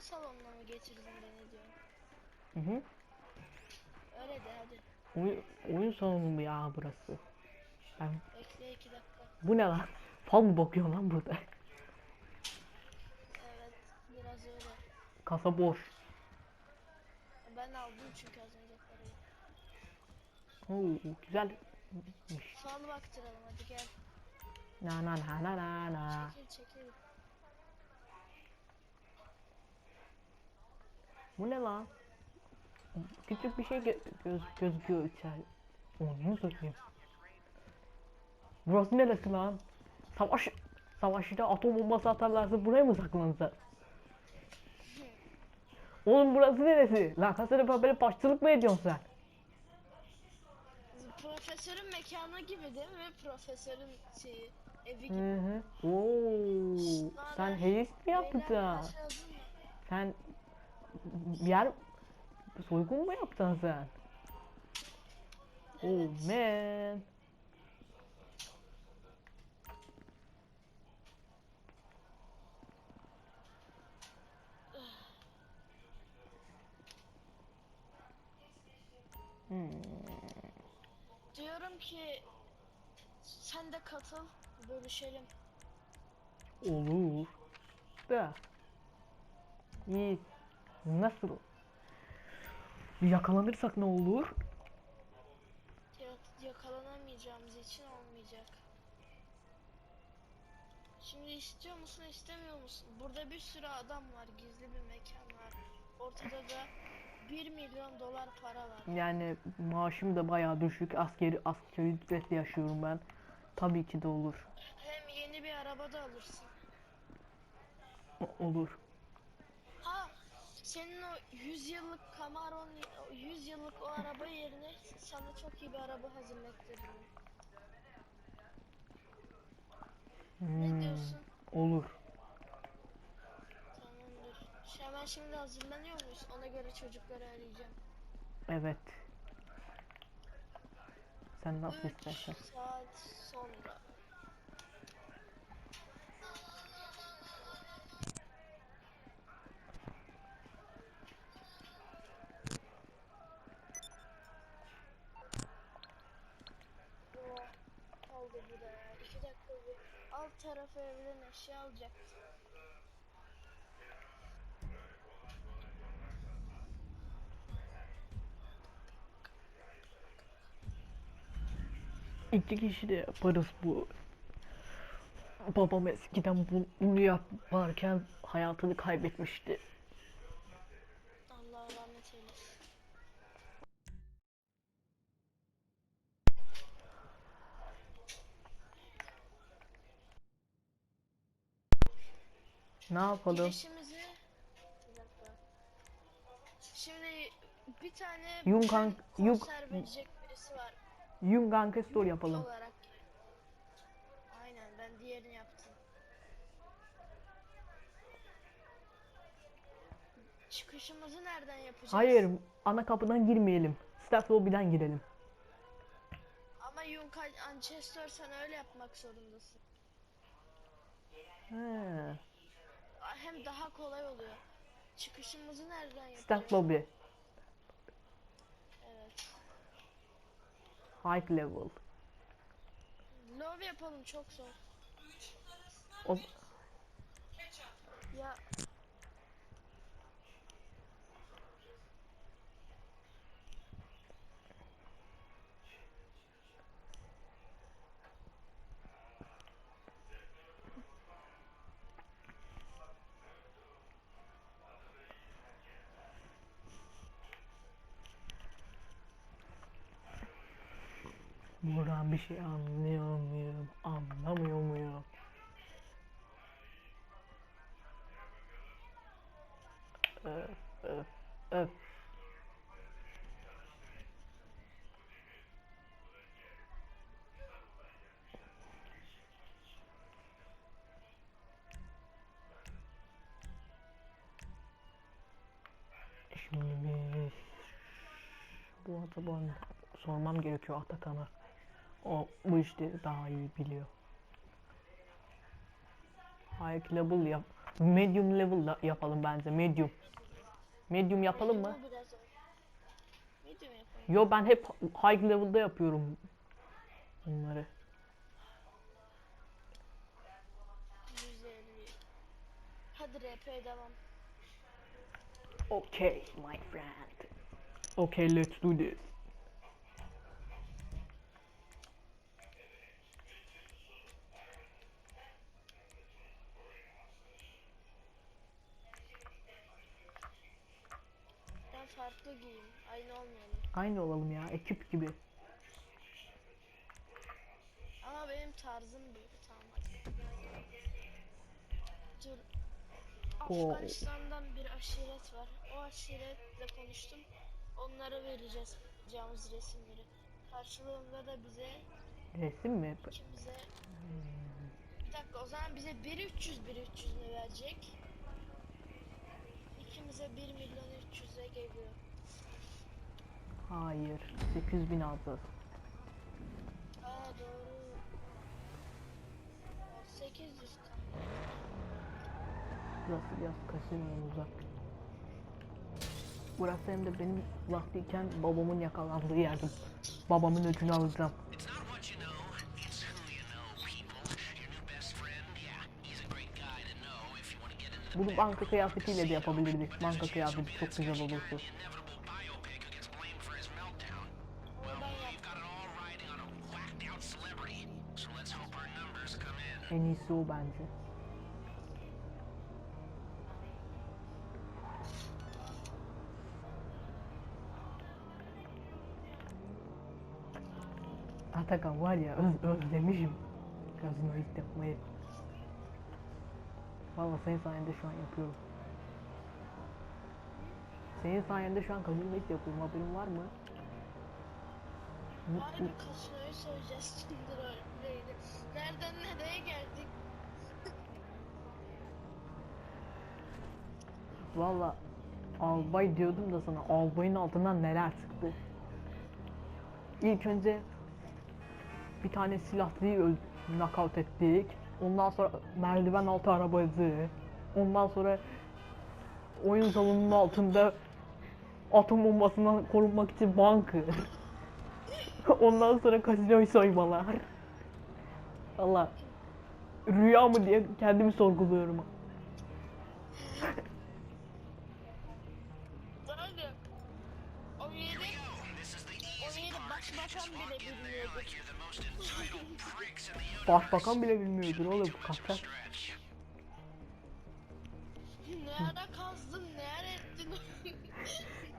oyun salonuna mı getirdin beni diyor. Hı hı. Öyle de hadi. Oyun, oyun salonu mu ya burası? Ben, Bekle iki dakika. bu ne lan? Fal mı bakıyorsun lan burada? Evet biraz öyle. Kasa boş. Ben aldım çünkü az önce parayı. Oo, güzel. Fal baktıralım hadi gel. Na na na na na na. Çekil çekil. Bu ne lan? Küçük bir şey gö- göz gözüküyor içeri. Onu satayım. Burası neresi lan? Savaş savaşta atom bombası atarlarsa buraya mı saklanacak? Oğlum burası neresi? Lan sana böyle başçılık mı ediyorsun sen? Profesörün mekanı gibi değil mi? Profesörün şeyi, evi gibi. Hı hı. Oo, sen heist mi yaptın? Sen yer soygun mu yaptın sen? Oh man. Hmm. Diyorum ki sen de katıl, bölüşelim. Olur. Da. İyi. Nasıl? Yakalanırsak ne olur? Ya- Yakalanamayacağımız için olmayacak. Şimdi istiyor musun istemiyor musun? Burada bir sürü adam var, gizli bir mekan var. Ortada da 1 milyon dolar para var. Yani maaşım da bayağı düşük. Askeri askeri ücretle yaşıyorum ben. Tabii ki de olur. Hem yeni bir araba da alırsın. O- olur. Senin o 100 yıllık Camaro'nun, o 100 yıllık o araba yerine sana çok iyi bir araba hazırlattırırım. Hmm, diyorsun? Olur. Tamamdır. Şu hemen şimdi hazırlanıyor muyuz? Ona göre çocukları arayacağım. Evet. Sen nasıl 3 istersen. saat sonra. Tarafı evden eşya alacaktım. İki kişi de yaparız bu. Babam eskiden bu- bunu yaparken hayatını kaybetmişti. Ne yapalım? Girişimizi... Şimdi bir tane Yung bugün Kang- Yung- konser verecek birisi var. Yunganke Store yapalım. Olarak. Aynen ben diğerini yaptım. Çıkışımızı nereden yapacağız? Hayır, ana kapıdan girmeyelim. Staff lobby'den girelim. Ama Yunka Manchester sen öyle yapmak zorundasın. He. Hem daha kolay oluyor. Çıkışımızı nereden yapacağız? Staff lobby. Evet. High level. Love yapalım çok zor. O, Ya bir şey anlıyor muyum? Anlamıyor muyum? Öf, öf, öf. Şimdi biz bu adamı sormam gerekiyor Atakan'a. O bu işleri daha iyi biliyor. High level yap. Medium level da yapalım bence. Medium. Medium yapalım mı? Medium yapalım. Yo ben hep high level'da yapıyorum bunları. 150. Hadi RP devam. Okay, my friend. Okay, let's do this. Ben farklı giyeyim. Aynı olmayalım. Aynı olalım ya, ekip gibi. Ama benim tarzım bu. Tamam hadi. Dur. Oo. Afganistan'dan bir aşiret var. O aşiretle konuştum. Onlara vereceğiz yapacağımız resimleri. Karşılığında da bize Resim mi? ikimize bir dakika o zaman bize 1300 1300 mi verecek? İkimize 1 milyon 300'e geliyor. Hayır, 8000 alacağız. Aa doğru. Aa, 800 tam. Burası biraz kasinodan uzak. Burası hem de benim vaktiyken babamın yakalandığı yerdi. Babamın öcünü alacağım. Bunu banka kıyafetiyle de yapabilirdik. Banka kıyafeti çok güzel olurdu. En iyisi o bence. Atakan var ya öz özlemişim gazino ilk yapmayı. Valla senin sayende şu an yapıyorum. Senin sayende şu an gazino ilk yapıyorum haberin var mı? Bari bir kasinoyu söyleyeceğiz kimdir öyleydi. Nereden nereye geldik? Valla albay diyordum da sana albayın altından neler çıktı. İlk önce bir tane silahlıyı knockout ettik. Ondan sonra merdiven altı arabacı. Ondan sonra oyun salonunun altında atom bombasından korunmak için bankı. Ondan sonra kasinoyu soymalar. Valla rüya mı diye kendimi sorguluyorum. Başbakan bile bilmiyordur oğlum Too much of a kaçak. stretch. Ne ara kazdın, ne ara ettin?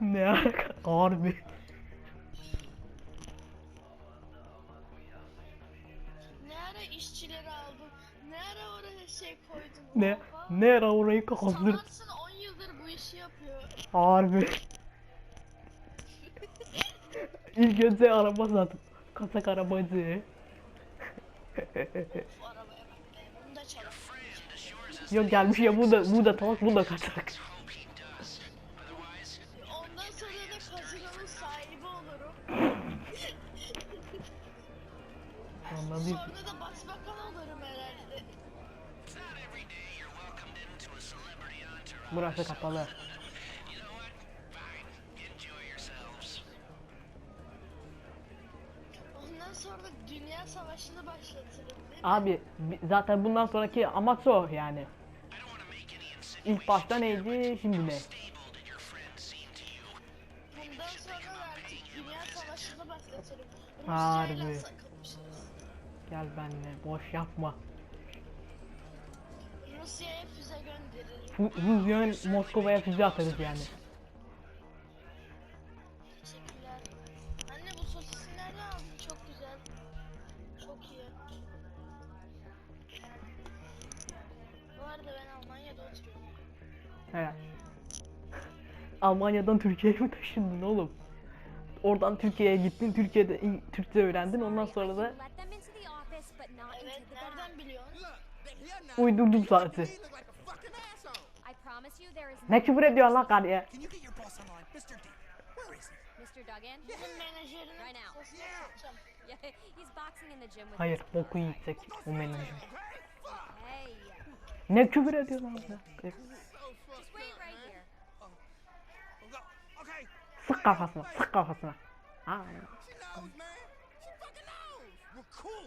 Ne alaka? Harbi. Şey koydun? Ne Oha. ne ara orayı kazdır. Sanatsın 10 yıldır bu işi yapıyor. Harbi. İlk önce araba sattım. Kasak arabacı. Yok gelmiş ya bu da bu da talak bu da kaçak. hope he does. Otherwise, Ondan sonra da kazinonun sahibi olurum. Anladım. Sonra da Burası kapalı. Ondan sonra dünya savaşını başlatırım? Abi bi- zaten bundan sonraki amaç o yani. İlk başta neydi şimdi ne? Bundan sonra artık dünya savaşını başlatırım. Harbi. Gel benimle boş yapma. Rusya'ya füze gönderirim. Rusya Moskova'ya füze atarız yani. Teşekkürler. Anne bu sosisi nereden aldın? Çok güzel. Çok iyi. Bu arada ben Almanya'da oturuyorum. He. Almanya'dan Türkiye'ye mi taşındın oğlum? Oradan Türkiye'ye gittin, Türkiye'de Türkçe öğrendin, ondan sonra da Evet, nereden biliyorsun? uydurdum sadece. Ne küfür ediyorsun lan karıya? Hayır, boku yiyecek o menajer. Ne küfür ediyor lan bu? Okay. Sık kafasına, sık kafasına. Aa. She knows, man. She fucking knows. We're cool,